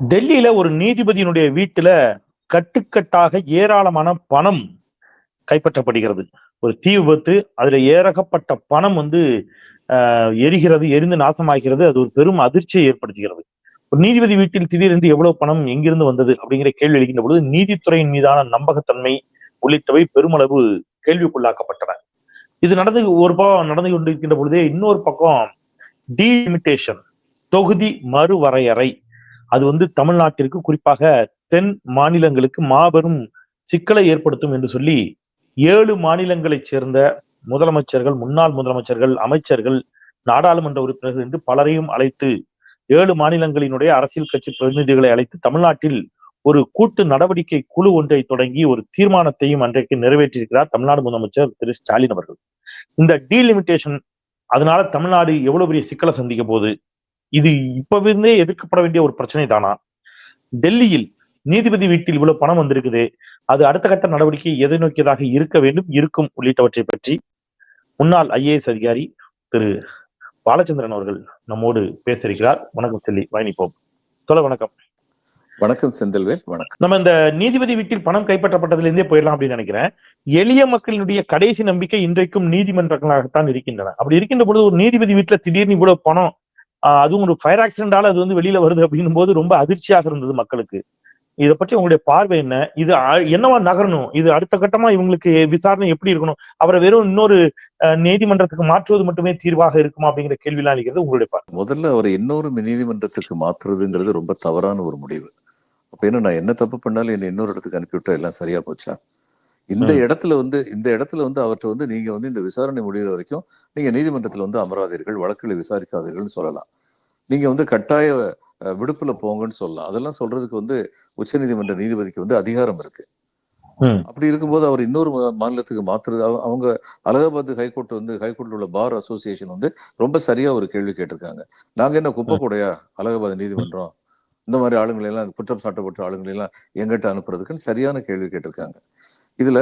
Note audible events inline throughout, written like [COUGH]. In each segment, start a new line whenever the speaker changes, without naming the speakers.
டெல்லியில ஒரு நீதிபதியினுடைய வீட்டுல கட்டுக்கட்டாக ஏராளமான பணம் கைப்பற்றப்படுகிறது. ஒரு தீ விபத்து அதுல ஏறகப்பட்ட பணம் வந்து ஆஹ், எரிகிறது எரிந்து நாசமாகிறது. அது ஒரு பெரும் அதிர்ச்சியை ஏற்படுத்துகிறது. ஒரு நீதிபதி வீட்டில் திடீரென்று எவ்வளவு பணம் எங்கிருந்து வந்தது அப்படிங்கிற கேள்வி எழுகின்ற பொழுது நீதித்துறையின் மீதான நம்பகத்தன்மை உள்ளிட்டவை பெருமளவு கேள்விக்குள்ளாக்கப்பட்டன. இது நடந்து ஒரு பக்கம் நடந்து கொண்டிருக்கின்ற பொழுதே இன்னொரு பக்கம் டீலிமிட்டேஷன் தொகுதி மறுவரையறை அது வந்து தமிழ்நாட்டிற்கு குறிப்பாக தென் மாநிலங்களுக்கு மாபெரும் சிக்கலை ஏற்படுத்தும் என்று சொல்லி ஏழு மாநிலங்களைச் சேர்ந்த முதலமைச்சர்கள் முன்னாள் முதலமைச்சர்கள் அமைச்சர்கள் நாடாளுமன்ற உறுப்பினர்கள் என்று பலரையும் அழைத்து ஏழு மாநிலங்களினுடைய அரசியல் கட்சி பிரதிநிதிகளை அழைத்து தமிழ்நாட்டில் ஒரு கூட்டு நடவடிக்கை குழு ஒன்றை தொடங்கி ஒரு தீர்மானத்தையும் அன்றைக்கு நிறைவேற்றியிருக்கிறார் தமிழ்நாடு முதலமைச்சர் திரு ஸ்டாலின் அவர்கள். இந்த டீலிமிட்டேஷன் அதனால தமிழ்நாடு எவ்வளவு பெரிய சிக்கலை சந்திக்க போகுது? இது இப்பவிருந்தே எதிர்க்கப்பட வேண்டிய ஒரு பிரச்சனை தானா டெல்லியில் நீதிபதி வீட்டில் இவ்வளவு பணம் வந்திருக்குது அது அடுத்த கட்ட நடவடிக்கை எதை நோக்கியதாக இருக்க வேண்டும் இருக்கும் உள்ளிட்டவற்றை பற்றி முன்னாள் ஐஏஎஸ் அதிகாரி திரு. பாலச்சந்திரன் அவர்கள் நம்மோடு பேச இருக்கிறார் வணக்கம் செல்லி பயணிப்போம். சொல்ல வணக்கம்.
வணக்கம் செந்தில்வேல் வணக்கம்.
நம்ம இந்த நீதிபதி வீட்டில் பணம் கைப்பற்றப்பட்டதுல இருந்தே போயிடலாம் அப்படின்னு நினைக்கிறேன். எளிய மக்களினுடைய கடைசி நம்பிக்கை இன்றைக்கும் நீதிமன்றங்களாகத்தான் இருக்கின்றன. அப்படி இருக்கின்ற பொழுது ஒரு நீதிபதி வீட்டுல திடீர்னு இவ்வளவு பணம் அதுவும் ஒரு ஃபயர் ஆக்சிடென்டால அது வந்து வெளியில வருது அப்படின்னும் போது ரொம்ப அதிர்ச்சியாக இருந்தது மக்களுக்கு. இதை பற்றி உங்களுடைய பார்வை என்ன? இது என்னவா நகரணும்? இது அடுத்த கட்டமா இவங்களுக்கு விசாரணை எப்படி இருக்கணும்? அவரை வெறும் இன்னொரு அஹ், நீதிமன்றத்துக்கு மாற்றுவது மட்டுமே தீர்வாக இருக்குமா அப்படிங்கிற கேள்விலாம் இருக்கிறது உங்களுடைய பார்வை.
முதல்ல அவரை இன்னொரு நீதிமன்றத்துக்கு மாற்றுறதுங்கிறது ரொம்ப தவறான ஒரு முடிவு. அப்ப என்ன நான் என்ன தப்பு பண்ணாலும் என்ன இன்னொரு இடத்துக்கு அனுப்பிவிட்டா எல்லாம் சரியா போச்சா? இந்த. இடத்துல வந்து இந்த இடத்துல வந்து அவர்கிட்ட வந்து நீங்க வந்து இந்த விசாரணை முடிகிற வரைக்கும் நீங்க நீதிமன்றத்துல வந்து அமராதீர்கள் வழக்குகளை விசாரிக்காதீர்கள்னு சொல்லலாம். நீங்க வந்து கட்டாய விடுப்புல போங்கன்னு சொல்லலாம். அதெல்லாம் சொல்றதுக்கு வந்து உச்சநீதிமன்ற நீதிபதிக்கு வந்து அதிகாரம் இருக்கு. அப்படி இருக்கும்போது அவர் இன்னொரு மாநிலத்துக்கு மாத்துறது அவ- அவங்க அலகாபாத் ஹைகோர்ட் வந்து ஹைகோர்ட்ல உள்ள பார் அசோசியேஷன் வந்து ரொம்ப சரியா ஒரு கேள்வி கேட்டிருக்காங்க. நாங்க என்ன குப்பை கூடையா அலகாபாத் நீதிமன்றம்? இந்த மாதிரி ஆளுங்களை எல்லாம் குற்றம் சாட்டப்பட்ட ஆளுங்களை எல்லாம் எங்கிட்ட அனுப்புறதுக்குன்னு சரியான கேள்வி கேட்டிருக்காங்க. இதுல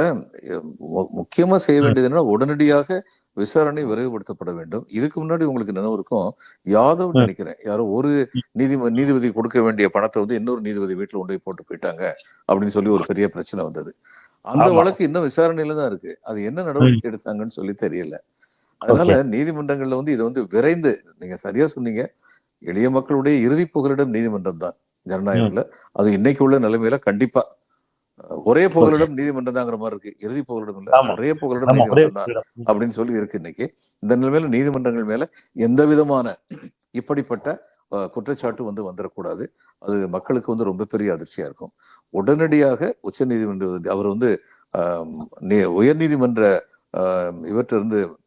முக்கியமா செய்ய வேண்டியது என்னன்னா உடனடியாக விசாரணை விரைவுபடுத்தப்பட வேண்டும். இதுக்கு முன்னாடி உங்களுக்கு நினைவு இருக்கும் யாதவ். நினைக்கிறேன். யாரோ ஒரு நீதி நீதிபதி கொடுக்க வேண்டிய பணத்தை வந்து இன்னொரு நீதிபதி வீட்டுல கொண்டு போய் போட்டு போயிட்டாங்க அப்படின்னு சொல்லி ஒரு பெரிய பிரச்சனை வந்தது. அந்த. வழக்கு இன்னும் விசாரணையில தான் இருக்கு. அது என்ன நடவடிக்கை எடுத்தாங்கன்னு சொல்லி தெரியல. அதனால நீதிமன்றங்கள்ல வந்து இதை வந்து விரைந்து நீங்க சரியா சொன்னீங்க. எளிய மக்களுடைய இறுதி புகலிடம் நீதிமன்றம் தான் ஜனநாயகத்துல. அது இன்னைக்கு உள்ள நிலைமையில கண்டிப்பா ஒரே புகலிடம் நீதிமன்றம் தாங்கிற மாதிரி இருக்கு. இறுதி புகலிடம் இல்ல. ஒரே புகலிடம் நீதிமன்றம் தான் அப்படின்னு சொல்லி இருக்கு இன்னைக்கு. இந்த நிலைமையில நீதிமன்றங்கள் மேல எந்த விதமான இப்படிப்பட்ட குற்றச்சாட்டு வந்து வந்துடக்கூடாது அது மக்களுக்கு வந்து ரொம்ப பெரிய அதிர்ச்சியா இருக்கும். உடனடியாக உச்ச நீதிமன்ற அவர் வந்து ஆம், நீ- உயர்நீதிமன்ற ஆம், இவர்ட்ட இருந்து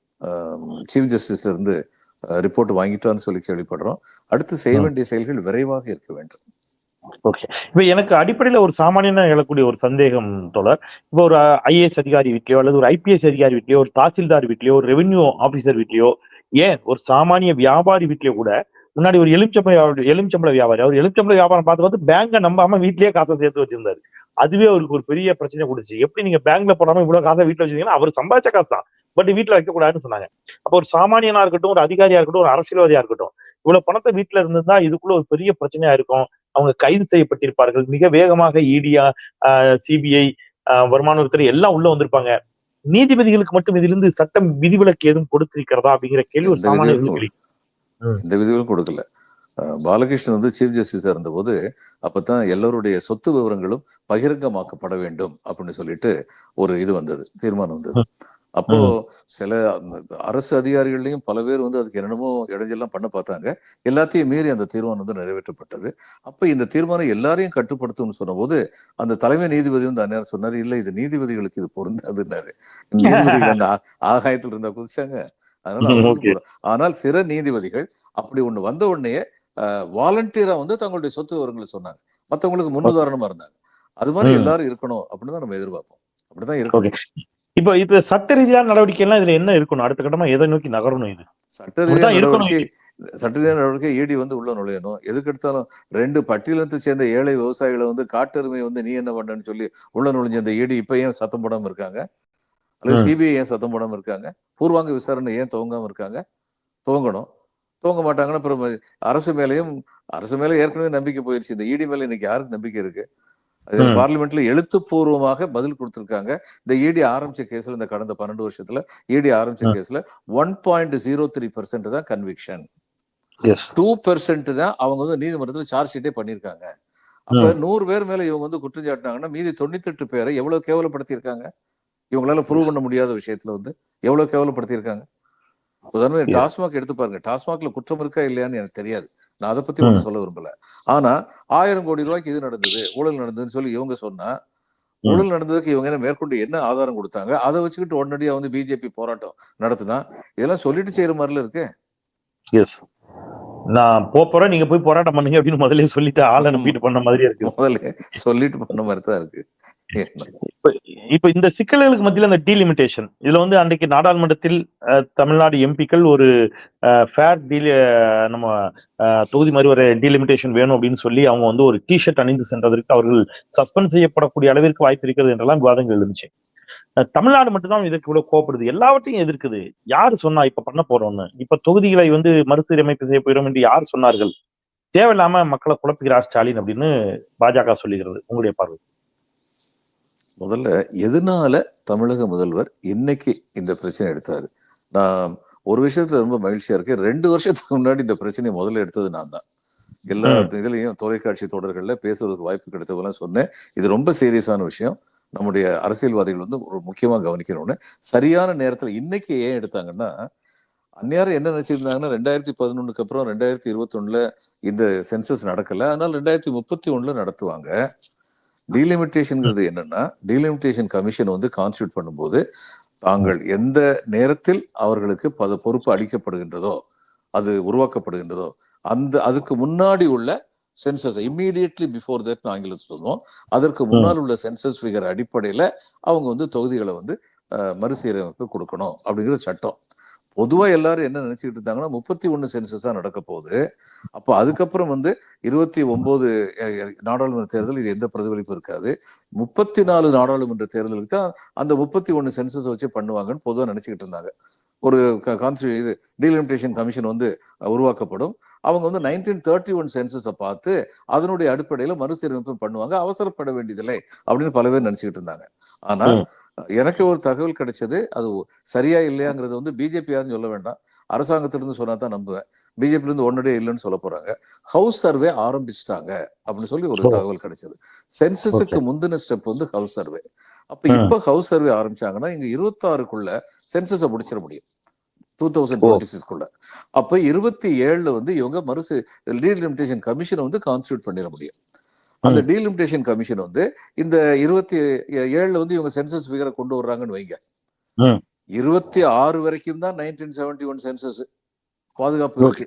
சீஃப் ஜஸ்டிஸ்ல இருந்து ரிப்போர்ட் வாங்கிட்டான்னு சொல்லி கேள்விப்படுறோம். அடுத்து செய்ய. வேண்டிய செயல்கள் விரைவாக இருக்க வேண்டும்.
ஓகே இப்ப எனக்கு அடிப்படையில ஒரு சாமானியனா எழக்கூடிய ஒரு சந்தேகம் தொடர் இப்போ ஒரு ஐஏஎஸ் அதிகாரி வீட்லயோ அல்லது ஒரு ஐபிஎஸ் அதிகாரி வீட்லயோ ஒரு தாசில்தார் வீட்லயோ ஒரு ரெவென்யூ ஆபீசர் வீட்லயோ ஏன் ஒரு சாமானிய வியாபாரி வீட்லயோ கூட முன்னாடி ஒரு எலுமிச்சம்பள எலுமிச்சம்பள வியாபாரி அவர் எலுமிச்சம்பள வியாபாரம் பார்த்து பார்த்து பேங்க நம்பாம வீட்லயே காசை சேர்த்து வச்சிருந்தாரு. அதுவே அவருக்கு ஒரு பெரிய பிரச்சனை கொடுச்சு எப்படி நீங்க பேங்க்ல போடாம இவ்வளவு காசை வீட்டுல வச்சிருக்கீங்கன்னா அவர் சம்பாதிச்ச காசு தான். பட் வீட்டுல வைக்க கூடாதுன்னு சொன்னாங்க. அப்ப ஒரு சாமானியனா இருக்கட்டும் ஒரு அதிகாரியா இருக்கட்டும் ஒரு அரசியல்வாதியா இருக்கட்டும் இவ்வளவு பணத்தை வீட்டுல இருந்திருந்தா இதுக்குள்ள ஒரு பெரிய பிரச்சனையா இருக்கும். அவங்க கைது செய்யப்பட்டிருப்பார்கள். மிக வேகமாக இடியா சிபிஐ வருமான வரித்துறை எல்லாம் உள்ள வந்திருப்பாங்க. நீதிபதிகளுக்கு மட்டும் இதிலிருந்து சட்டம் விதிவிலக்கு எதுவும் கொடுத்திருக்கிறதா அப்படிங்கிற கேள்வி ஒரு சாமானியர்களுக்கு.
எந்த விதிகளும் கொடுக்கல. பாலகிருஷ்ணன் வந்து சீஃப் ஜஸ்டிஸா இருந்தபோது அப்பதான் எல்லாருடைய சொத்து விவரங்களும் பகிரங்கமாக்கப்பட வேண்டும் அப்படின்னு சொல்லிட்டு ஒரு இது வந்தது தீர்மானம் வந்தது. அப்போ சில அரசு அதிகாரிகள்லயும் பல பேர் வந்து அதுக்கு என்னென்னமோ இடைஞ்செல்லாம் பண்ண பார்த்தாங்க. எல்லாத்தையும் மீறி அந்த தீர்மானம் வந்து நிறைவேற்றப்பட்டது. அப்ப இந்த தீர்மானம் எல்லாரையும் கட்டுப்படுத்தும்னு சொன்னபோது அந்த தலைமை நீதிபதி வந்து அந்நேரம் சொன்னாரு இல்ல இது நீதிபதிகளுக்கு இது பொருந்தாதுன்னாரு. [LAUGHS] நீதிபதிகள் அந்த ஆகாயத்துல இருந்தா குதிச்சாங்க. அதனால ஆனால் சில நீதிபதிகள் அப்படி ஒண்ணு வந்த உடனே வாலண்டியரா வந்து தங்களுடைய சொத்து விவரங்களை சொன்னாங்க. மத்தவங்களுக்கு முன்னுதாரணமா இருந்தாங்க. அது மாதிரி. எல்லாரும் இருக்கணும் அப்படின்னு தான் நம்ம எதிர்பார்ப்போம். அப்படிதான் இருக்கணும்
இப்ப இப்ப சட்ட ரீதியான நடவடிக்கை எல்லாம் இதுல என்ன இருக்கணும்? அடுத்த கட்டமா எதை நோக்கி நகரணும் இது?
சட்ட ரீதியான
இருக்கணும்.
நடவடிக்கை சட்ட ரீதியான நடவடிக்கை ஈடி வந்து உள்ள நுழையணும். எதுக்கு எடுத்தாலும் ரெண்டு பட்டியலத்தை சேர்ந்த ஏழை விவசாயிகளை வந்து காட்டெருமை வந்து நீ என்ன பண்ணன்னு சொல்லி உள்ள நுழைஞ்ச அந்த ஈடி இப்ப ஏன் சத்தம் போடாம இருக்காங்க? அல்லது. சிபிஐ ஏன் சத்தம் போடாம இருக்காங்க? பூர்வாங்க விசாரணை ஏன் துவங்காம இருக்காங்க? துவங்கணும். தூங்க மாட்டாங்கன்னா அப்புறம் அரசு மேலேயும் அரசு மேல ஏற்கனவே நம்பிக்கை போயிருச்சு. இந்த இடி மேல இன்னைக்கு யாருக்கு நம்பிக்கை இருக்கு? அது. பார்லிமெண்ட்ல எழுத்துப்பூர்வமாக பதில் கொடுத்திருக்காங்க இந்த இடி ஆரம்பிச்ச கேஸ்ல இந்த கடந்த பன்னெண்டு வருஷத்துல இடி ஆரம்பிச்ச
ம்.
கேஸ்ல one point zero three percent தான் கன்விக்ஷன் டூ பெர்சென்ட் தான் அவங்க வந்து நீதிமன்றத்துல சார்ஜ் ஷீட்டே பண்ணிருக்காங்க அப்ப. நூறு பேர் மேல இவங்க வந்து குற்றம் சாட்டினாங்கன்னா மீதி தொண்ணூத்தெட்டு பேரை எவ்வளவு கேவலப்படுத்தியிருக்காங்க இவங்களால ப்ரூவ். பண்ண முடியாத விஷயத்துல வந்து எவ்வளவு கேவலப்படுத்தியிருக்காங்க உதாரணம். டாஸ்மாக் எடுத்து பாருங்க டாஸ்மாக்ல குற்றம் இருக்கா இல்லையான்னு எனக்கு தெரியாது நான் அதை பத்தி
ம்.
ஒன்றும் சொல்ல விரும்பல ஆனா ஆயிரம் கோடி ரூபாய்க்கு இது நடந்தது ஊழல் நடந்ததுன்னு சொல்லி இவங்க சொன்னா. ஊழல் நடந்ததுக்கு இவங்க என்ன மேற்கொண்டு என்ன ஆதாரம் கொடுத்தாங்க அதை வச்சுக்கிட்டு உடனடியா வந்து பிஜேபி போராட்டம் நடத்துனா இதெல்லாம் சொல்லிட்டு செய்யற மாதிரில இருக்கு
எஸ் நான் போறேன் நீங்க போய் போராட்டம் பண்ணுங்க அப்படின்னு முதல்ல சொல்லிட்டு ஆள் அனுப்பிட்டு பண்ண மாதிரியே இருக்கு
முதல்ல சொல்லிட்டு பண்ண மாதிரி தான் இருக்கு?
இப்ப இந்த சிக்கல்களுக்கு மத்தியில் அந்த டீலிமிட்டேஷன் இதுல வந்து அன்றைக்கு நாடாளுமன்றத்தில் தமிழ்நாடு எம்பிக்கள் ஒரு ஃபேர் டீல் நம்ம தொகுதி மாதிரி ஒரு டீலிமிட்டேஷன் வேணும் அப்படின்னு சொல்லி அவங்க வந்து ஒரு டிஷர்ட் அணிந்து சென்றதற்கு அவர்கள் சஸ்பெண்ட் செய்யப்படக்கூடிய அளவிற்கு வாய்ப்பு இருக்கிறது என்றெல்லாம் விவாதங்கள் இருந்துச்சு தமிழ்நாடு மட்டும்தான் இதற்கு இவ்வளவு கோபப்படுது எல்லாவற்றையும் எதிர்க்குது. யாரு சொன்னா இப்ப பண்ண போறோம்னு? இப்ப தொகுதிகளை வந்து மறுசீரமைப்பு செய்ய போயிடும் என்று யார் சொன்னார்கள்? தேவையில்லாம மக்களை குழப்புகிறார் ஸ்டாலின் அப்படின்னு பாஜக சொல்லுகிறது. உங்களுடைய பார்வை.
முதல்ல எதனால தமிழக முதல்வர் இன்னைக்கு இந்த பிரச்சனை எடுத்தாரு? நான் ஒரு விஷயத்துல ரொம்ப மகிழ்ச்சியா இருக்கேன். ரெண்டு வருஷத்துக்கு முன்னாடி இந்த பிரச்சனையை முதல்ல எடுத்தது நான் தான். எல்லா. இதுலயும் தொலைக்காட்சி தொடர்கள்ல பேசுறதுக்கு வாய்ப்பு கிடைத்தவெல்லாம் சொன்னேன். இது ரொம்ப சீரியஸான விஷயம். நம்முடைய அரசியல்வாதிகள் வந்து ஒரு முக்கியமா கவனிக்கணும்னு. சரியான நேரத்துல இன்னைக்கு ஏன் எடுத்தாங்கன்னா அந்நியாரம் என்ன நினைச்சிருந்தாங்கன்னா ரெண்டாயிரத்தி பதினொன்னுக்கு அப்புறம் ரெண்டாயிரத்தி இருபத்தி இந்த சென்சஸ் நடக்கல. அதனால ரெண்டாயிரத்தி முப்பத்தி ஒண்ணுல நடத்துவாங்க. டீலிமிட்டேஷன்ங்கிறது என்னன்னா டீலிமிட்டேஷன் கமிஷன் வந்து கான்ஸ்டியூட் பண்ணும்போது தாங்கள் எந்த நேரத்தில் அவர்களுக்கு பத பொறுப்பு அளிக்கப்படுகின்றதோ அது உருவாக்கப்படுகின்றதோ அந்த அதுக்கு முன்னாடி உள்ள சென்சஸ் இம்மீடியட்லி பிஃபோர் தட் ஆங்கிலத்தில் சொல்லுவோம். அதற்கு முன்னால் உள்ள சென்சஸ் ஃபிகர் அடிப்படையில அவங்க வந்து தொகுதிகளை வந்து மறுசீரமைப்பு கொடுக்கணும் அப்படிங்கிற சட்டம். பொதுவா எல்லாரும் என்ன நினைச்சுக்கிட்டு இருந்தாங்கன்னா முப்பத்தி ஒண்ணு சென்சஸா நடக்க போகுது. அப்போ அதுக்கப்புறம் வந்து இருபத்தி ஒன்பது நாடாளுமன்ற தேர்தல் இது எந்த பிரதிபலிப்பும் இருக்காது. முப்பத்தி நாலு நாடாளுமன்ற தேர்தலுக்கு தான் அந்த முப்பத்தி ஒன்று சென்சஸ் வச்சு பண்ணுவாங்கன்னு பொதுவா நினைச்சுக்கிட்டு இருந்தாங்க. ஒரு கான்ஸ்டி இது டீலிமிட்டேஷன் கமிஷன் வந்து உருவாக்கப்படும். அவங்க வந்து நைன்டீன் தேர்ட்டி ஒன் சென்சஸை பார்த்து அதனுடைய அடிப்படையில் மறுசீரமைப்பு பண்ணுவாங்க. அவசரப்பட வேண்டியதில்லை அப்படின்னு பல பேர் நினச்சிக்கிட்டு இருந்தாங்க.
ஆனால்
எனக்கு ஒரு தகவல் கிடைச்சது அது சரியா இல்லையாங்கிறது வந்து பிஜேபி யாரும் சொல்ல வேண்டாம். அரசாங்கத்திலிருந்து சொன்னா தான் நம்புவேன். பிஜேபி இருந்து ஒன்னடே இல்லைன்னு சொல்ல போறாங்க. ஹவுஸ் சர்வே ஆரம்பிச்சிட்டாங்க அப்படின்னு சொல்லி ஒரு. தகவல் கிடைச்சது. சென்சஸுக்கு முந்தின ஸ்டெப் வந்து ஹவுஸ் சர்வே அப்ப. இப்ப ஹவுஸ் சர்வே ஆரம்பிச்சாங்கன்னா இங்க இருபத்தாறுக்குள்ள சென்சஸை முடிச்சிட முடியும். Two thousand. டுவெண்ட்டி சிக்ஸ்க்குள்ள அப்ப இருபத்தி ஏழுல வந்து இவங்க மறுசு டீலிமிட்டேஷன் கமிஷனை வந்து கான்ஸ்டியூட் பண்ணிட முடியும். அந்த டீலிமிட்டேஷன் கமிஷன் வந்து இந்த இருபத்தி ஏழுல வந்து இவங்க சென்சஸ் ஃபிகரை கொண்டு வர்றாங்கன்னு வைங்க. இருபத்தி ஆறு வரைக்கும் தான் நைன்டீன் செவன்டி ஒன் சென்சஸ் பாதுகாப்பு இருக்கு.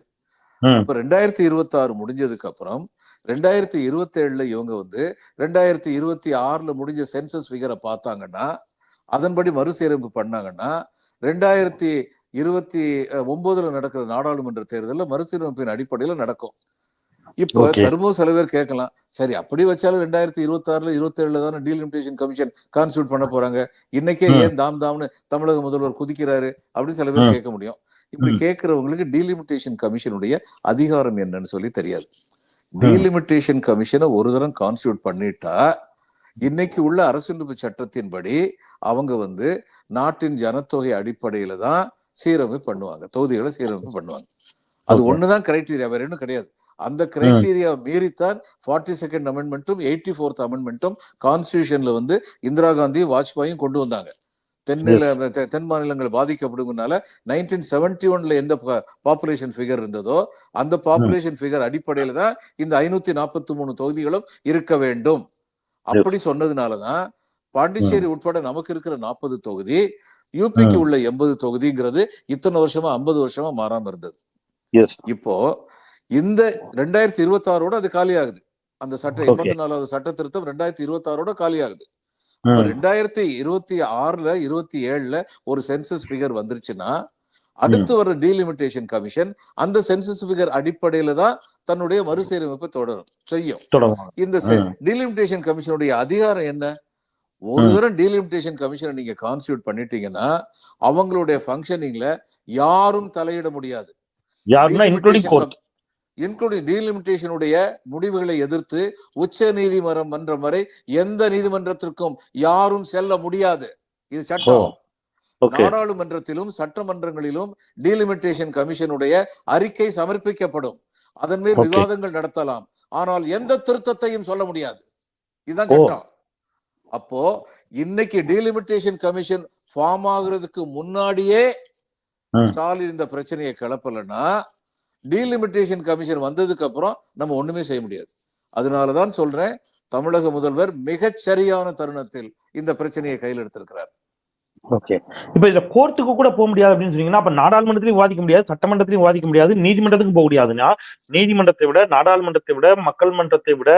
இப்ப ரெண்டாயிரத்தி இருபத்தி ஆறு முடிஞ்சதுக்கு அப்புறம் ரெண்டாயிரத்தி இருபத்தி ஏழுல இவங்க வந்து ரெண்டாயிரத்தி இருபத்தி ஆறுல முடிஞ்ச சென்சஸ் ஃபிகரை பார்த்தாங்கன்னா அதன்படி மறுசீரமைப்பு பண்ணாங்கன்னா ரெண்டாயிரத்தி இருபத்தி ஒன்பதுல நடக்கிற நாடாளுமன்ற தேர்தல்ல மறுசீரமைப்பின் அடிப்படையில நடக்கும். இப்போ. திரும்பவும் சில பேர் கேட்கலாம் சரி அப்படி வச்சாலும் ரெண்டாயிரத்தி இருபத்தி ஆறுல இருபத்தி ஏழுல தானே டீலிமிட்டேஷன் கமிஷன் கான்ஸ்டியூட் பண்ண போறாங்க இன்னைக்கே. ஏன் தாம் தாம்னு தமிழக முதல்வர் குதிக்கிறாரு அப்படின்னு சில பேர். கேட்க முடியும் இப்படி. கேட்கிறவங்களுக்கு டீலிமிட்டேஷன் கமிஷனுடைய அதிகாரம் என்னன்னு சொல்லி தெரியாது டீலிமிட்டேஷன் கமிஷனை ஒரு தரம் கான்ஸ்டியூட் பண்ணிட்டா இன்னைக்கு உள்ள அரசியலமைப்பு சட்டத்தின்படி அவங்க வந்து நாட்டின் ஜனத்தொகை அடிப்படையில தான் சீரமைப்பு பண்ணுவாங்க தொகுதிகளை சீரமைப்பு பண்ணுவாங்க அது. ஒண்ணுதான் கிரைட்டீரியா வேற இன்னும் கிடையாது அந்த கிரைட்டீரியா மீறித்தான் ஃபார்ட்டி செகண்ட் அமெண்ட்மெண்ட்டும் எயிட்டி ஃபோர்த் அமெண்ட்மெண்ட்டும் கான்ஸ்டியூஷன்ல வந்து இந்திரா காந்தியும் வாஜ்பாயும் கொண்டு வந்தாங்க. தென்னில தென் மாநிலங்கள் பாதிக்கப்படுங்கனால நைன்டீன் செவன்டி ஒன்ல எந்த பாப்புலேஷன் ஃபிகர் இருந்ததோ அந்த பாப்புலேஷன் ஃபிகர் அடிப்படையில தான் இந்த ஐநூத்தி நாற்பத்தி மூணு தொகுதிகளும் இருக்க வேண்டும். அப்படி சொன்னதுனாலதான் பாண்டிச்சேரி உட்பட நமக்கு இருக்கிற நாற்பது தொகுதி யூபிக்கு
ம்.
உள்ள எண்பது தொகுதிங்கிறது இத்தனை வருஷமா ஐம்பது வருஷமா மாறாம இருந்தது. இப்போ இந்த ரெண்டாயிரத்தி இருபத்தி ஆறோட அது காலியாகுது அந்த சட்ட. எண்பத்தி நாலாவது சட்ட திருத்தம் ரெண்டாயிரத்தி இருபத்தி ஆறோட காலியாகுது. ரெண்டாயிரத்தி இருபத்தி ஆறுல இருபத்தி ஏழுல ஒரு சென்சஸ் ஃபிகர் வந்துருச்சுன்னா அடுத்து வர டீலிமிட்டேஷன் கமிஷன் அந்த சென்சஸ் ஃபிகர் அடிப்படையில தான் தன்னுடைய மறுசீரமைப்பை தொடரும் செய்யும் இந்த. டீலிமிட்டேஷன் கமிஷனுடைய அதிகாரம் என்ன ஒரு. தரம் டீலிமிட்டேஷன் கமிஷனை நீங்க கான்ஸ்டியூட் பண்ணிட்டீங்கன்னா அவங்களுடைய ஃபங்க்ஷனிங்ல யாரும் தலையிட முடியாது
இன்க்ளூடிங்
டீலிமிட்டேஷனுடைய முடிவுகளை எதிர்த்து உச்ச நீதிமன்றம் மன்றம் வரை எந்த நீதிமன்றத்திற்கும் யாரும் செல்ல முடியாது. இது சட்டம். நாடாளுமன்றத்திலும் சட்டமன்றங்களிலும் டீலிமிட்டேஷன் கமிஷனுடைய அறிக்கை சமர்ப்பிக்கப்படும். அதன் மேல். விவாதங்கள் நடத்தலாம். ஆனால் எந்த திருத்தத்தையும் சொல்ல முடியாது. இதுதான். சட்டம். அப்போ இன்னைக்கு டீலிமிட்டேஷன் கமிஷன் ஃபார்ம் ஆகுறதுக்கு முன்னாடியே. ஸ்டாலின் இந்த பிரச்சனையை கிளப்பலன்னா டீலிமிட்டேஷன் கமிஷன் வந்ததுக்கு அப்புறம் நம்ம ஒண்ணுமே செய்ய முடியாது. அதனாலதான் சொல்றேன் தமிழக முதல்வர் மிகச் சரியான தருணத்தில் இந்த பிரச்சனையை கையில் எடுத்திருக்கிறார்.
ஓகே. இப்ப இதுல கோர்ட்டுக்கு கூட போக முடியாது அப்படின்னு சொன்னீங்கன்னா அப்ப நாடாளுமன்றத்திலையும் வாதிக்க முடியாது சட்டமன்றத்திலையும் வாதிக்க முடியாது நீதிமன்றத்துக்கும் போக முடியாதுன்னா நீதிமன்றத்தை விட நாடாளுமன்றத்தை விட மக்கள் மன்றத்தை விட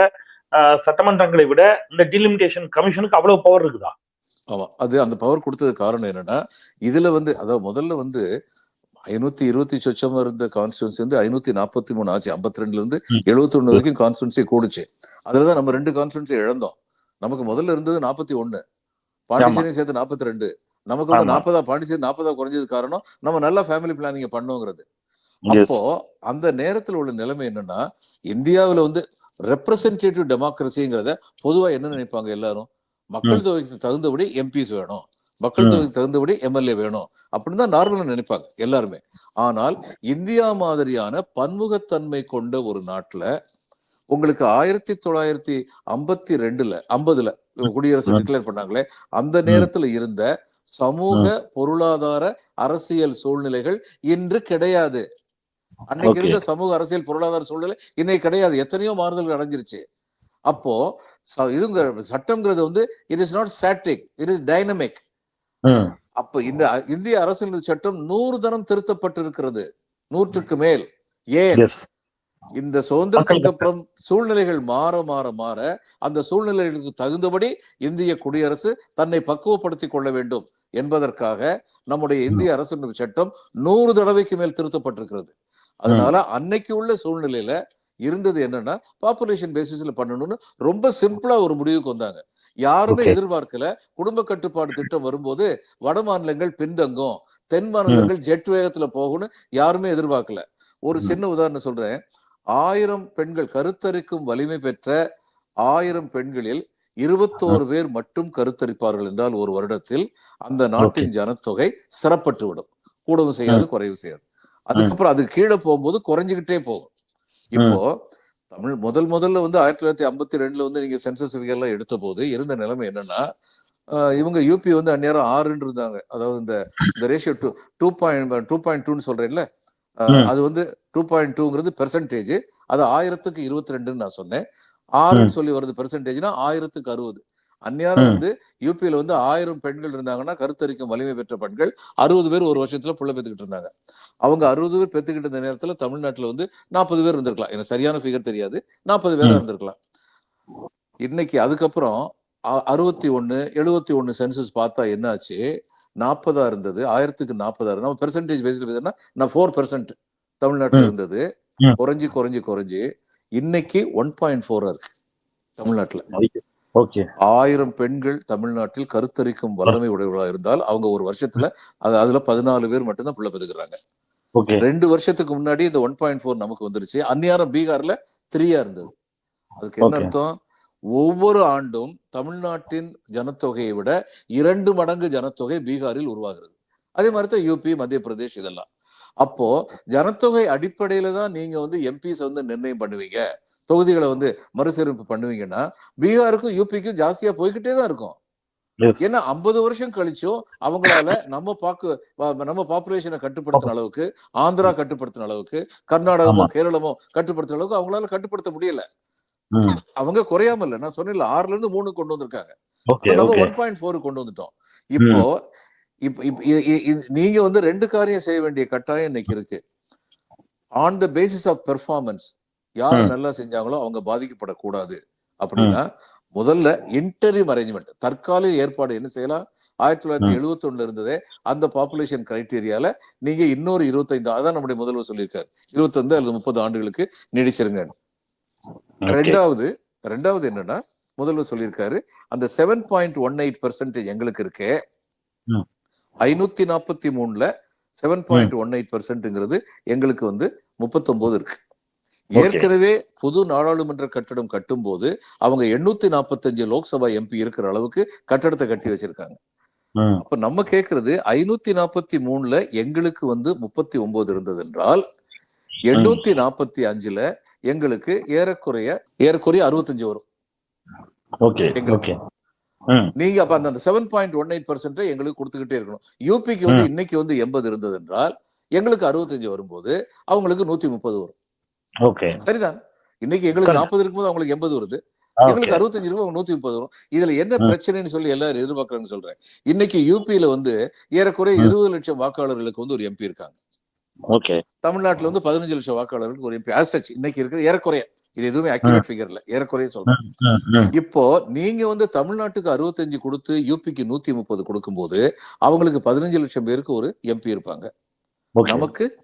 சட்டமன்றங்களை விட இந்த டீலிமிட்டேஷன் கமிஷனுக்கு அவ்வளவு பவர் இருக்குதா?
ஆமா அது அந்த பவர் கொடுத்தது காரணம் என்னன்னா இதுல வந்து அதாவது முதல்ல வந்து ஐநூத்தி இருபத்தி சொச்சமா இருந்த கான்ஸ்டியூன்சி வந்து ஐநூத்தி நாற்பத்தி மூணு ஆச்சு. ஐம்பத்தி ரெண்டுல இருந்து. எழுபத்தி ஒண்ணு வரைக்கும் கான்ஸ்டியூன்சி கூடுச்சு. அதுலதான் நம்ம ரெண்டு கான்ஸ்டியூன்சி இழந்தோம். நமக்கு முதல்ல இருந்தது நாற்பத்தி ஒண்ணு. பாண்டிச்சேரியும் சேர்த்து நாற்பத்தி ரெண்டு நமக்கு வந்து. நாற்பதா பாண்டிச்சேரி நாற்பதா குறைஞ்சது காரணம் நம்ம நல்ல ஃபேமிலி பிளானிங் பண்ணோங்கிறது. அப்போ அந்த நேரத்துல உள்ள நிலைமை என்னன்னா இந்தியாவுல வந்து ரெப்ரசன்டேட்டிவ் டெமோக்ரஸிங்கிறத பொதுவா என்ன நினைப்பாங்க எல்லாரும்? மக்கள் தொகைக்கு தகுந்தபடி எம்பிஸ் வேணும். மக்கள். தொகைக்கு தகுந்தபடி எம்எல்ஏ வேணும் அப்படின்னு தான் நார்மலா நினைப்பாங்க எல்லாருமே ஆனால் இந்தியா மாதிரியான பன்முகத்தன்மை கொண்ட ஒரு நாட்டுல உங்களுக்கு ஆயிரத்தி தொள்ளாயிரத்தி ஐம்பத்தி ரெண்டுல ஐம்பதுல குடியரசு. டிக்ளேர் பண்ணாங்களே அந்த நேரத்துல இருந்த சமூக பொருளாதார அரசியல் சூழ்நிலைகள் இன்று கிடையாது அன்னைக்கு. இருந்த சமூக அரசியல் பொருளாதார சூழ்நிலை இன்னைக்கு கிடையாது எத்தனையோ மாறுதல்கள் அடைஞ்சிருச்சு அப்போ இதுங்க சட்டம்ங்கிறது வந்து it is not static it is dynamic. அப்ப இந்த இந்திய அரசியல் சட்டம் நூறு தரம் திருத்தப்பட்டிருக்கிறது. நூற்றுக்கு மேல். ஏன். இந்த சுதந்திரத்துக்கு அப்புறம் சூழ்நிலைகள் மாற மாற மாற அந்த சூழ்நிலைகளுக்கு தகுந்தபடி இந்திய குடியரசு தன்னை பக்குவப்படுத்திக் கொள்ள வேண்டும் என்பதற்காக நம்முடைய இந்திய அரசியல் சட்டம் நூறு தடவைக்கு மேல் திருத்தப்பட்டிருக்கிறது. அதனால அன்னைக்கு உள்ள சூழ்நிலையில இருந்தது என்னன்னா பாப்புலேஷன் பேசிஸ்ல பண்ணணும்னு ரொம்ப சிம்பிளா ஒரு முடிவுக்கு வந்தாங்க. யாருமே. எதிர்பார்க்கல. குடும்ப கட்டுப்பாடு திட்டம் வரும்போது வட மாநிலங்கள் பின்தங்கும். தென் மாநிலங்கள் ஜெட் வேகத்துல போகும்னு யாருமே எதிர்பார்க்கல. ஒரு. சின்ன உதாரணம் சொல்றேன். ஆயிரம் பெண்கள் கருத்தரிக்கும் வலிமை பெற்ற ஆயிரம் பெண்களில் இருபத்தோரு பேர் மட்டும் கருத்தரிப்பார்கள் என்றால் ஒரு வருடத்தில் அந்த நாட்டின் ஜனத்தொகை சிறப்பட்டு விடும் கூடவும் செய்யாது குறைவு செய்யாது. அதுக்கப்புறம் அது கீழே போகும்போது குறைஞ்சுக்கிட்டே போகும். இப்போ தமிழ் முதல் முதல்ல வந்து ஆயிரத்தி தொள்ளாயிரத்தி ஐம்பத்தி ரெண்டுல வந்து நீங்க சென்சஸ் எல்லாம் எடுத்த போது இருந்த நிலைமை என்னன்னா இவங்க யூபி வந்து அந்நேரம் ஆறுன்னு இருந்தாங்க அதாவது இந்த இந்த ratio two two point two point டூன்னு சொல்றேன்ல. அது வந்து டூ பாயிண்ட் டூங்கிறது பெர்சன்டேஜ் அது ஆயிரத்துக்கு இருபத்தி ரெண்டுன்னு நான் சொன்னேன். ஆறுன்னு சொல்லி வருது பெர்சன்டேஜ்னா ஆயிரத்துக்கு அறுபது. அந்நேரம். வந்து யூபியில வந்து ஆயிரம் பெண்கள் இருந்தாங்கன்னா கருத்தரிக்கும் வலிமை பெற்ற பெண்கள் அறுபது பேர் ஒரு வருஷத்துல புள்ள பெத்துக்கிட்டு இருந்தாங்க. அவங்க அறுபது பேர் பெத்துக்கிட்டு இருந்த நேரத்துல தமிழ்நாட்டுல வந்து நாற்பது பேர் இருந்திருக்கலாம். எனக்கு சரியான ஃபிகர் தெரியாது. நாற்பது பேரா. இருந்திருக்கலாம். இன்னைக்கு அதுக்கப்புறம் அறுபத்தி ஒண்ணு எழுபத்தி ஒண்ணு சென்சஸ் பார்த்தா என்னாச்சு? நாற்பதா இருந்தது. ஆயிரத்துக்கு நாற்பதா இருந்தது. நம்ம பெர்சன்டேஜ் பேசிட்டு நான் ஃபோர் பெர்சன்ட் தமிழ்நாட்டுல. இருந்தது. குறைஞ்சு குறைஞ்சு குறைஞ்சு. இன்னைக்கு ஒன் பாயிண்ட் ஃபோரா இருக்கு தமிழ்நாட்டுல. ஆயிரம் பெண்கள் தமிழ்நாட்டில் கருத்தரிக்கும் வல்லமை உடையவர்களா இருந்தால் அவங்க ஒரு வருஷத்துல அது அதுல பதினாலு பேர் மட்டும்தான் புள்ள பெற்றுக்கிறாங்க.
ஓகே.
ரெண்டு வருஷத்துக்கு முன்னாடி இந்த ஒன் பாயிண்ட் ஃபோர் நமக்கு வந்துருச்சு. அந்நியாரம் பீகார்ல த்ரீயா இருந்தது. அதுக்கு என்ன. அர்த்தம்? ஒவ்வொரு ஆண்டும் தமிழ்நாட்டின் ஜனத்தொகையை விட இரண்டு மடங்கு ஜனத்தொகை பீகாரில் உருவாகிறது. அதே மாதிரி தான் யூபி மத்திய பிரதேஷ் இதெல்லாம். அப்போ ஜனத்தொகை அடிப்படையில தான் நீங்க வந்து எம்பிஸ் வந்து நிர்ணயம் பண்ணுவீங்க. தொகுதிகளை வந்து மறுசீரமைப்பு பண்ணுவீங்கன்னா பீகாருக்கும் யூபிக்கும் ஜாஸ்தியா போய்கிட்டே தான் இருக்கும். ஏன்னா ஐம்பது வருஷம் கழிச்சும் அவங்களால நம்ம பாக்கு நம்ம பாப்புலேஷனை கட்டுப்படுத்தின அளவுக்கு ஆந்திரா கட்டுப்படுத்தின அளவுக்கு கர்நாடகமோ. கேரளமோ கட்டுப்படுத்தின அளவுக்கு அவங்களால கட்டுப்படுத்த முடியல. அவங்க குறையாம இல்ல. நான் சொன்னேன்ல ஆறுல இருந்து மூணு கொண்டு வந்திருக்காங்க. நம்ம ஒன் பாயிண்ட் ஃபோர் கொண்டு வந்துட்டோம். இப்போ நீங்க வந்து ரெண்டு காரியம் செய்ய வேண்டிய கட்டாயம் இன்னைக்கு இருக்கு. On the basis of performance யார். நல்லா செஞ்சாங்களோ அவங்க பாதிக்கப்படக்கூடாது அப்படின்னா முதல்ல இன்டரிம் அரேஞ்ச்மெண்ட் தற்காலிக ஏற்பாடு என்ன செய்யலாம் ஆயிரத்தி தொள்ளாயிரத்தி. எழுபத்தி ஒண்ணுல இருந்ததே அந்த பாப்புலேஷன் கிரைட்டீரியால நீங்க இன்னொரு இருபத்தைந்து அதான் நம்முடைய முதல்வர் சொல்லியிருக்காரு இருபத்தைந்து அல்லது முப்பது ஆண்டுகளுக்கு நீடிச்சிருங்க ரெண்டாவது ரெண்டாவது என்னன்னா முதல்வர் சொல்லியிருக்காரு அந்த seven point one eight percentage எங்களுக்கு இருக்கே. ஐநூத்தி நாற்பத்தி மூணுல செவன் பாயிண்ட் ஒன் எயிட் பர்சன்ட்ங்கிறது எங்களுக்கு வந்து முப்பத்தொன்பது இருக்கு. ஏற்கனவே புது நாடாளுமன்ற கட்டடம் கட்டும்போது அவங்க எண்ணூத்தி நாற்பத்தஞ்சு லோக்சபா எம்பி இருக்கிற அளவுக்கு கட்டடத்தை கட்டி வச்சிருக்காங்க. அப்ப நம்ம கேக்குறது ஐநூத்தி நாற்பத்தி மூணுல எங்களுக்கு வந்து முப்பத்தி ஒன்பது இருந்தது என்றால் எண்ணூத்தி நாற்பத்தி அஞ்சுல எங்களுக்கு ஏறக்குறைய ஏறக்குறைய அறுபத்தஞ்சு வரும். நீங்க அப்ப அந்த seven point one eight percent எங்களுக்கு கொடுத்துக்கிட்டே இருக்கணும். யூபிக்கு வந்து இன்னைக்கு வந்து எண்பது இருந்தது என்றால் எங்களுக்கு அறுபத்தஞ்சு வரும்போது அவங்களுக்கு நூத்தி முப்பது வரும்.
ஓகே.
சரிதான். இன்னைக்கு எங்களுக்கு. நாற்பது இருக்கும்போது அவங்களுக்கு எண்பது வருது. எங்களுக்கு அறுபத்தஞ்சு அவங்க நூத்தி முப்பது வரும். இதுல என்ன. பிரச்சனைன்னு சொல்லி எல்லாரும் எதிர்பார்க்கறேன்னு சொல்றேன். இன்னைக்கு யூபியில வந்து ஏறக்குறைய. இருபது லட்சம் வாக்காளர்களுக்கு வந்து ஒரு எம்பி இருக்காங்க.
ஓகே.
தமிழ்நாட்டுல வந்து பதினஞ்சு லட்சம் வாக்காளர்களுக்கு ஒரு எம்பி ஆசச் இன்னைக்கு இருக்குது ஏறக்குறைய. இது எதுவுமே அக்யூரேட் ஃபிகர் இல்ல ஏறக்குறைய சொல்றேன். இப்போ நீங்க வந்து தமிழ்நாட்டுக்கு அறுபத்தஞ்சு கொடுத்து யூபிக்கு நூத்தி முப்பது கொடுக்கும்போது அவங்களுக்கு பதினஞ்சு லட்சம் பேருக்கு ஒரு எம்பி இருப்பாங்க. நமக்கு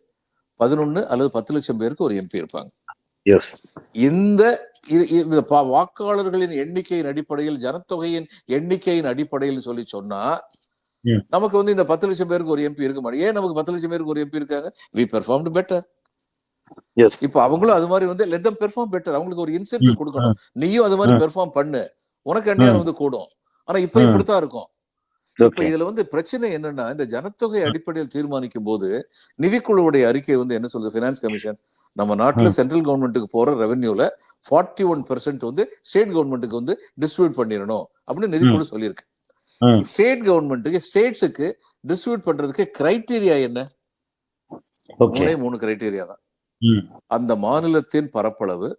பதினொன்னு அல்லது பத்து லட்சம் பேருக்கு ஒரு எம்பி இருப்பாங்க. இந்த வாக்காளர்களின் எண்ணிக்கையின் அடிப்படையில் ஜனத்தொகையின் எண்ணிக்கையின் அடிப்படையில் சொல்லி சொன்னா. நமக்கு வந்து இந்த பத்து லட்சம் பேருக்கு ஒரு எம்பி இருக்க மாட்டேன் ஏன் நமக்கு பத்து லட்சம் பேருக்கு ஒரு எம்பி இருக்காங்க? வி பெர்ஃபார்ம்டு பெட்டர்
எஸ்
இப்ப அவங்களும் அது மாதிரி வந்து லெட் பெர்ஃபார்ம் பெட்டர் அவங்களுக்கு ஒரு இன்சென்டிவ் கொடுக்கணும். நீயும் அது மாதிரி. பெர்ஃபார்ம் பண்ணு. உனக்கு அந்நியாரம் வந்து கூடும். ஆனா இப்ப. இப்படித்தான் இருக்கும். இப்ப இதுல வந்து பிரச்சனை என்னன்னா இந்த ஜனத்தொகை அடிப்படையில் தீர்மானிக்கும் போது நிதிக்குழுவுடைய அறிக்கை வந்து என்ன சொல்லுது? பினான்ஸ் கமிஷன் நம்ம நாட்டுல. சென்ட்ரல் கவர்மெண்ட்டுக்கு போற ரெவென்யூல ஃபார்ட்டி ஒன் பெர்சென்ட் வந்து ஸ்டேட் கவர்மெண்ட்டுக்கு வந்து டிஸ்ட்ரிபியூட் பண்ணிடணும் அப்படின்னு நிதிக்குழு சொல்லியிருக்கு. ஸ்டேட் கவர்மெண்ட்டுக்கு ஸ்டேட்ஸுக்கு டிஸ்ட்ரிபியூட் பண்றதுக்கு கிரைட்டீரியா என்ன? மூணே மூணு கிரைட்டீரியா தான். அந்த மாநிலத்தின் பரப்பளவு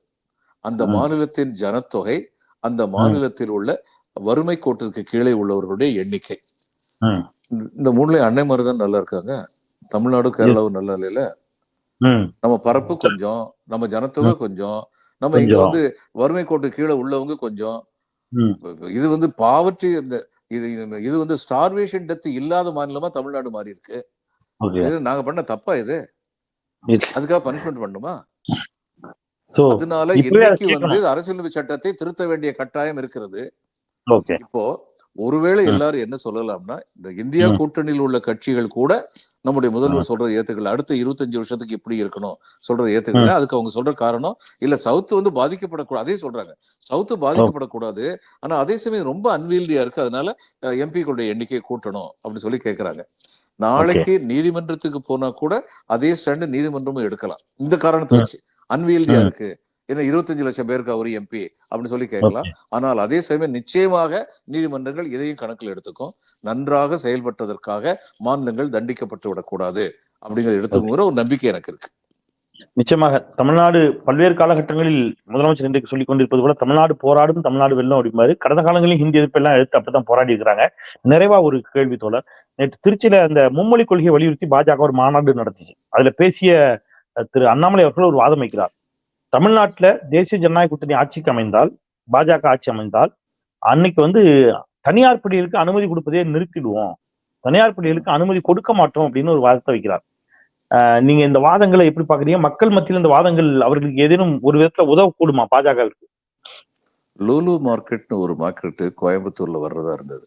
அந்த. மாநிலத்தின் ஜனத்தொகை அந்த மாநிலத்தில் உள்ள வறுமை கோட்டிற்கு கீழே உள்ளவர்களுடைய எண்ணிக்கை. இந்த- மூணுலயும் அன்னை மாதிரி தான் நல்லா இருக்காங்க. தமிழ்நாடு கேரளாவும் நல்லா இல்லைல்ல?
ம்.
நம்ம பரப்பு கொஞ்சம் நம்ம ஜனத்தொகை கொஞ்சம் நம்ம இங்க. வந்து வறுமை கோட்டு கீழே உள்ளவங்க கொஞ்சம். இது வந்து பாவர்ட்டி இந்த இது இது- வந்து ஸ்டார்வேஷன் டெத் இல்லாத மாநிலமா தமிழ்நாடு மாறி இருக்கு இது நாங்க பண்ண தப்பா இது? அதுக்காக பனிஷ்மெண்ட் பண்ணுமா அதனால இன்னைக்கு வந்து. அரசியலமைப்பு சட்டத்தை திருத்த வேண்டிய கட்டாயம் இருக்கிறது. இப்போ ஒருவேளை. எல்லாரும் என்ன சொல்லலாம்னா இந்த இந்தியா. கூட்டணியில் உள்ள கட்சிகள் கூட நம்முடைய முதல்வர் சொல்றதை ஏத்துக்கல. அடுத்த இருபத்தஞ்சு வருஷத்துக்கு இப்படி இருக்கணும் சொல்றதை ஏத்துக்கல. அதுக்கு அவங்க சொல்ற காரணம் இல்ல சவுத் வந்து பாதிக்கப்படக்கூடாது அதே சொல்றாங்க. சவுத் பாதிக்கப்படக்கூடாது. ஆனா அதே சமயம் ரொம்ப அன்வீல்டியா இருக்கு. அதனால எம்பிக்களுடைய எண்ணிக்கையை கூட்டணும் அப்படின்னு சொல்லி கேக்குறாங்க. நாளைக்கு நீதிமன்றத்துக்கு போனா கூட அதே ஸ்டாண்டு நீதிமன்றமும் எடுக்கலாம். இந்த காரணத்தை. வச்சு. அன்வீல்டியா. இருக்கு. ஏன்னா இருபத்தஞ்சு லட்சம் பேருக்கு அவர் எம்பி அப்படின்னு சொல்லி கேட்கலாம். ஆனால் அதே சமயம் நிச்சயமாக நீதிமன்றங்கள் இதையும் கணக்கில் எடுத்துக்கும். நன்றாக செயல்பட்டதற்காக மாநிலங்கள் தண்டிக்கப்பட்டு விடக்கூடாது அப்படிங்கறத எடுத்துக்கிற ஒரு நம்பிக்கை எனக்கு இருக்கு.
நிச்சயமாக தமிழ்நாடு பல்வேறு காலகட்டங்களில் முதலமைச்சர் இன்றைக்கு சொல்லிக் கொண்டிருப்பது போல தமிழ்நாடு போராடும் தமிழ்நாடு வெல்லும் அப்படிம்பாரு கடந்த காலங்களில் ஹிந்தி எதிர்ப்பு எல்லாம் எடுத்து அப்படித்தான் போராடி இருக்கிறாங்க. நிறைவா ஒரு கேள்வி தோழர். நேற்று திருச்சியில அந்த மும்மொழி கொள்கையை வலியுறுத்தி பாஜக ஒரு மாநாடு நடத்துச்சு. அதுல பேசிய திரு அண்ணாமலை அவர்கள் ஒரு வாதம் வைக்கிறார். தமிழ்நாட்டுல தேசிய ஜனநாயக கூட்டணி ஆட்சிக்கு அமைந்தால் பாஜக ஆட்சி அமைந்தால் அன்னைக்கு வந்து தனியார் பள்ளிகளுக்கு அனுமதி கொடுப்பதே நிறுத்திடுவோம். தனியார் பள்ளிகளுக்கு அனுமதி கொடுக்க மாட்டோம் அப்படின்னு ஒரு வாதத்தை வைக்கிறார். நீங்க இந்த வாதங்களை எப்படி பாக்குறீங்க மக்கள் மத்தியில் இந்த வாதங்கள் அவர்களுக்கு ஏதேனும் ஒரு விதத்துல உதவக்கூடுமா பாஜகவிற்கு?
லூலு மார்க்கெட்னு ஒரு மார்க்கெட்டு கோயம்புத்தூர்ல வர்றதா இருந்தது.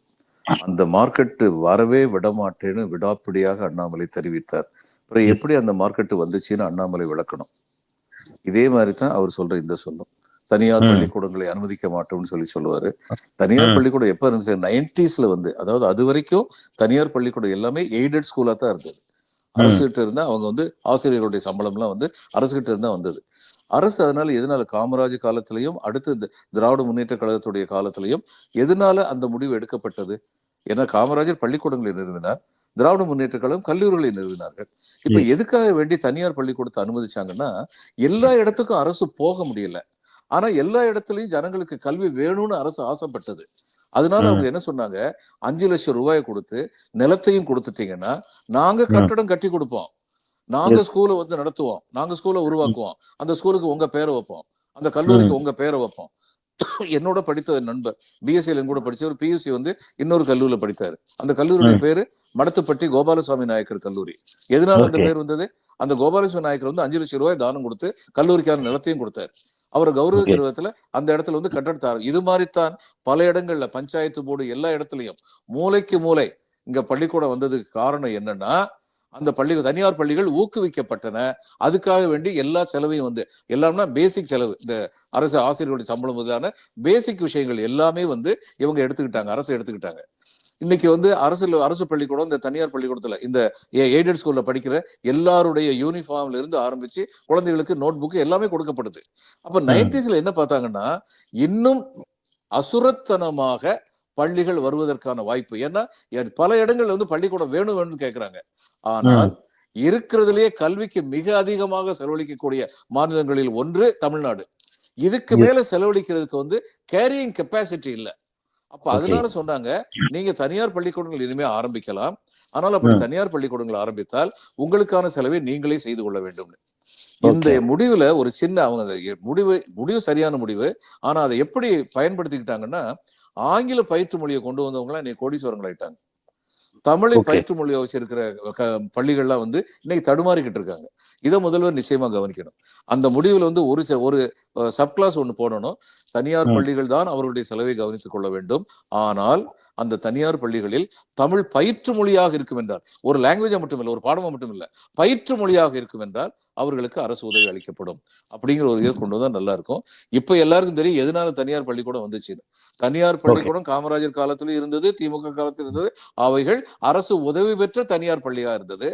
அந்த மார்க்கெட்டு வரவே விட மாட்டேன்னு விடாப்பிடியாக அண்ணாமலை தெரிவித்தார். அப்புறம். எப்படி அந்த மார்க்கெட்டு வந்துச்சுன்னு அண்ணாமலை விளக்கணும். இதே மாதிரி தான் அவர் சொல்ற இந்த சொல்லும். தனியார். பள்ளிக்கூடங்களை அனுமதிக்க மாட்டோம்னு சொல்லி சொல்லுவாரு. தனியார். பள்ளிக்கூடம் எப்ப இருந்துச்சு நைன்டிஸ்ல வந்து. அதாவது அது வரைக்கும் தனியார் பள்ளிக்கூடம் எல்லாமே எய்டட் ஸ்கூலா தான் இருந்தது. அரசு கிட்ட இருந்தா அவங்க வந்து ஆசிரியர்களுடைய சம்பளம்லாம் வந்து அரசு கிட்ட இருந்தா வந்தது. அரசு அதனால எதனால காமராஜ் காலத்திலையும் அடுத்து திராவிட முன்னேற்ற கழகத்துடைய காலத்திலையும் எதனால அந்த முடிவு எடுக்கப்பட்டது? ஏன்னா காமராஜர் பள்ளிக்கூடங்களை நிறுவினார். திராவிட முன்னேற்ற கழகம் கல்லூரிகளை நிறுவினார்கள். இப்ப. எதுக்காக வேண்டி தனியார் பள்ளிக்கூடத்தை அனுமதிச்சாங்கன்னா எல்லா இடத்துக்கும் அரசு போக முடியல. ஆனா எல்லா இடத்துலயும் ஜனங்களுக்கு கல்வி வேணும்னு அரசு ஆசைப்பட்டது. அதனால. அவங்க என்ன சொன்னாங்க? அஞ்சு லட்சம் ரூபாயை கொடுத்து நிலத்தையும் கொடுத்துட்டீங்கன்னா நாங்க. கட்டடம் கட்டி கொடுப்போம். நாங்க. ஸ்கூலை வந்து நடத்துவோம். நாங்க ஸ்கூலை உருவாக்குவோம். அந்த ஸ்கூலுக்கு உங்க பேரை வைப்போம். அந்த கல்லூரிக்கு உங்க பேரை வைப்போம். என்னோட படித்த நண்பர். பிஎஸ்சியில் என் கூட படிச்சவர் பியூசி வந்து இன்னொரு கல்லூரியில படித்தாரு. அந்த கல்லூரியுடைய பேரு மடத்துப்பட்டி கோபாலசுவாமி நாயக்கர் கல்லூரி. எதனால அந்த. பேர் வந்தது? அந்த கோபாலசுவாமி நாயக்கர் வந்து அஞ்சு லட்சம் ரூபாய் தானம் கொடுத்து கல்லூரிக்கான நிலத்தையும் கொடுத்தாரு. அவர் கௌரவிக்கிற விதத்துல அந்த இடத்துல வந்து கட்டடத்தார். இது மாதிரித்தான் பல இடங்கள்ல பஞ்சாயத்து போர்டு எல்லா இடத்துலயும் மூலைக்கு மூலை இங்க பள்ளிக்கூடம் வந்ததுக்கு காரணம் என்னன்னா அந்த பள்ளி தனியார் பள்ளிகள் ஊக்குவிக்கப்பட்டன. அதுக்காக வேண்டி எல்லா செலவையும் வந்து எல்லாம்னா பேசிக் செலவு. இந்த அரசு ஆசிரியர்களுடைய சம்பளம் முதலான பேசிக் விஷயங்கள் எல்லாமே வந்து இவங்க எடுத்துக்கிட்டாங்க அரசு எடுத்துக்கிட்டாங்க. இன்னைக்கு வந்து அரசு அரசு பள்ளிக்கூடம் இந்த தனியார் பள்ளிக்கூடத்துல இந்த எய்டட் ஸ்கூல்ல படிக்கிற எல்லாருடைய யூனிஃபார்ம்ல இருந்து ஆரம்பிச்சு குழந்தைகளுக்கு நோட் புக் எல்லாமே கொடுக்கப்படுது. அப்ப நைன்டிஸ்ல என்ன பார்த்தாங்கன்னா இன்னும் அசுரத்தனமாக பள்ளிகள் வருவதற்கான வாய்ப்பு ஏன்னா பல இடங்கள்ல வந்து பள்ளிக்கூடம் வேணும் வேணும்னு கேக்குறாங்க ஆனால் இருக்கிறதுலயே கல்விக்கு மிக அதிகமாக செலவழிக்கக்கூடிய மாநிலங்களில் ஒன்று தமிழ்நாடு இதுக்கு. மேல செலவழிக்கிறதுக்கு வந்து கேரியிங் கெப்பாசிட்டி இல்ல அப்ப. அதனால சொன்னாங்க நீங்க தனியார் பள்ளிக்கூடங்கள் இனிமே ஆரம்பிக்கலாம் ஆனால் அப்படி. தனியார் பள்ளிக்கூடங்கள் ஆரம்பித்தால் உங்களுக்கான செலவை நீங்களே செய்து கொள்ள வேண்டும் இந்த. முடிவுல ஒரு சின்ன அவங்க முடிவு முடிவு சரியான முடிவு ஆனா அதை எப்படி பயன்படுத்திக்கிட்டாங்கன்னா ஆங்கில பயிற்று மொழியை கொண்டு வந்தவங்க இன்னைக்கு கோடீஸ்வரங்களாயிட்டாங்க தமிழை. பயிற்று மொழியை வச்சிருக்கிற பள்ளிகள்லாம் வந்து இன்னைக்கு தடுமாறிக்கிட்டு இருக்காங்க. இதை முதல்வர் நிச்சயமா கவனிக்கணும். அந்த முடிவுல வந்து ஒரு ஒரு சப் கிளாஸ் ஒன்று போடணும். தனியார். பள்ளிகள் தான் அவர்களுடைய செலவை கவனித்துக் கொள்ள வேண்டும். ஆனால் அந்த தனியார் பள்ளிகளில் தமிழ் பயிற்று மொழியாக இருக்கும் என்றால் ஒரு லாங்குவேஜா மட்டும் இல்ல ஒரு பாடமா மட்டும் இல்ல பயிற்று மொழியாக இருக்கும் என்றால் அவர்களுக்கு அரசு உதவி அளிக்கப்படும். அப்படிங்கிற ஒரு இதை கொண்டு வந்தா நல்லா இருக்கும் இப்ப எல்லாருக்கும் தெரியும் எதனால தனியார் பள்ளிக்கூடம் வந்துச்சுன்னு. தனியார் பள்ளிக்கூடம் காமராஜர் காலத்திலும் இருந்தது திமுக காலத்தில் இருந்தது. அவைகள் அரசு உதவி பெற்ற தனியார் பள்ளியா இருந்தது.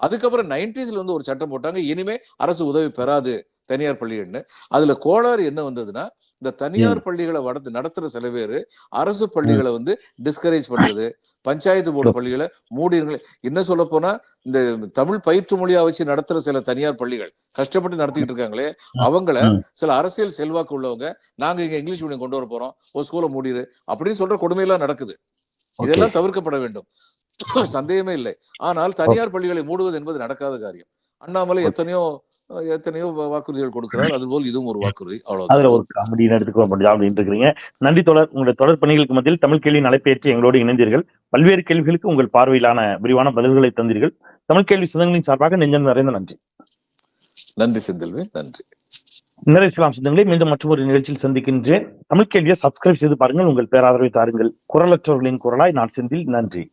அதுக்கப்புறம் நைன்டிஸ்ல வந்து ஒரு சட்டம் போட்டாங்க இனிமே அரசு உதவி பெறாது. தனியார் பள்ளிகள்னு அதுல கோளாறு என்ன வந்ததுன்னா இந்த தனியார் பள்ளிகளை வடத்து நடத்துற சில பேர் அரசு பள்ளிகளை வந்து டிஸ்கரேஜ் பண்றது பஞ்சாயத்து போர்டு பள்ளிகளை மூடிருங்களே என்ன சொல்ல போனா இந்த தமிழ் பயிற்று மொழியா வச்சு நடத்துற சில தனியார் பள்ளிகள் கஷ்டப்பட்டு நடத்திக்கிட்டு இருக்காங்களே அவங்கள. சில அரசியல் செல்வாக்கு உள்ளவங்க நாங்க இங்க இங்கிலீஷ் மீடியம் கொண்டு வர போறோம் ஒரு ஸ்கூலை மூடிரு அப்படின்னு சொல்ற கொடுமையெல்லாம் நடக்குது. இதெல்லாம் தவிர்க்கப்பட வேண்டும். சந்தேகமே இல்லை. ஆனால் தனியார் பள்ளிகளை மூடுவது என்பது நடக்காத காரியம். அண்ணாமலை எத்தனையோ எத்தனையோ வாக்குறுதிகள் கொடுக்கிறார். அதுபோல் இதுவும் ஒரு வாக்குறுதி.
அதுல
அவ்வளவுதான்
ஒரு காமெடி எடுத்துக்க அப்படின்னு இருக்கிறீங்க. நன்றி தொடர் உங்களுடைய தொடர் பணிகளுக்கு மத்தியில் தமிழ் கேள்வி நடைபெற்று எங்களோடு இணைந்தீர்கள். பல்வேறு கேள்விகளுக்கு உங்கள் பார்வையிலான விரிவான பதில்களை தந்தீர்கள். தமிழ் கேள்வி சொந்தங்களின் சார்பாக நெஞ்சம் நிறைந்த நன்றி.
நன்றி செந்தில்வே. நன்றி.
நிறைய இஸ்லாம் சொந்தங்களை மீண்டும் மற்றொரு நிகழ்ச்சியில் சந்திக்கின்றேன். தமிழ் கேள்வியை சப்ஸ்கிரைப் செய்து பாருங்கள். உங்கள் பேராதரவை தாருங்கள். குரலற்றவர்களின் குரலாய் நான் செந்தில். நன்றி.